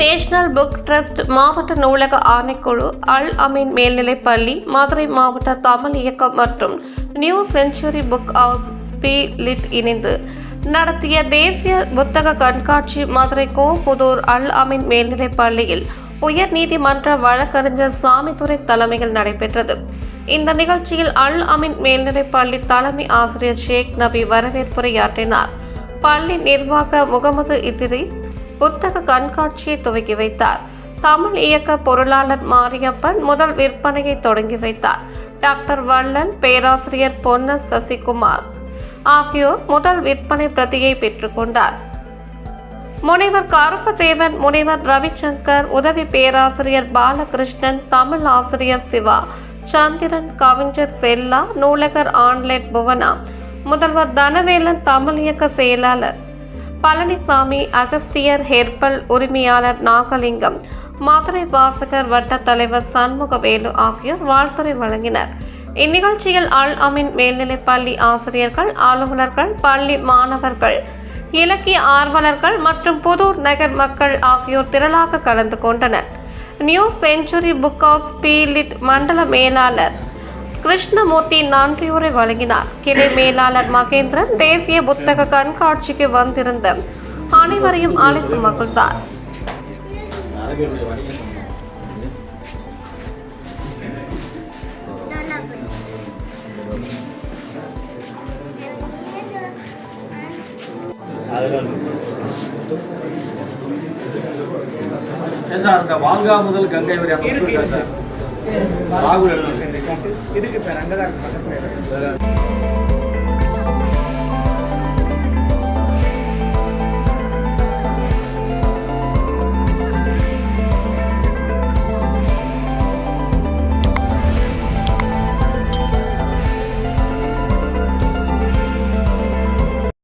National book trust மாவட்ட நூலக ஆணைக்குழு அல் அமீன் மேல்நிலைப் பள்ளி மதுரை மாவட்ட தமிழ் இயக்கம் மற்றும் new century book house P Ltd இணைந்து நடத்திய தேசிய புத்தக கண்காட்சி மதுரை கோபுதூர் அல் அமீன் மேல்நிலைப் பள்ளியில் உயர் நீதிமன்ற வழக்கறிஞர் சாமித்துறை தலைமையில் நடைபெற்றது. இந்த நிகழ்ச்சியில் அல் அமீன் மேல்நிலைப் பள்ளி தலைமை ஆசிரியர் ஷேக் நபி வரவேற்புரையாற்றினார். பள்ளி நிர்வாக முகமது இத்ரிஸ் புத்தக கண்காட்சியை துவக்கி வைத்தார். தமிழ் இயக்க பொருளாளர் மாரியப்பன் முதல் விற்பனையை தொடங்கி வைத்தார். டாக்டர் வள்ளல் பேராசிரியர் பொன்ன சசிகுமார் ஆகியோர் முதல் விற்பனை பிரதியை பெற்றுக்கொண்டார் முனைவர் கருப்பதேவன் முனைவர் ரவிசங்கர் உதவி பேராசிரியர் பாலகிருஷ்ணன் தமிழ் ஆசிரியர் சிவா சந்திரன் கவிஞர் செல்லா நூலகர் ஆன்லைட் புவனா முதல்வர் தனவேலன் தமிழ் இயக்க செயலாளர் பழனிசாமி அகஸ்தியர் ஹெர்பல் உரிமையாளர் நாகலிங்கம் மதுரை வாசகர் வட்ட தலைவர் சண்முகவேலு ஆகியோர் வாழ்த்துறை வழங்கினர். இந்நிகழ்ச்சியில் அல் அமீன் மேல்நிலைப் பள்ளி ஆசிரியர்கள் அலுவலர்கள் பள்ளி மாணவர்கள் இலக்கிய ஆர்வலர்கள் மற்றும் புதூர் நகர் மக்கள் ஆகியோர் திரளாக கலந்து கொண்டனர். New century book house P Ltd மண்டல மேலாளர் கிருஷ்ணமூர்த்தி நன்றியுரை வழங்கினார். கிளை மேலாளர் மகேந்திரன் தேசிய புத்தக கண்காட்சிக்கு வந்திருந்த அனைவரையும் அழைத்து மகிழ்ந்தார். சார் இந்த வாங்கா முதல் கங்கை வரை சார்? ராகுல் இருக்கு சார் அங்கதான் இருக்கு. பக்கத்துல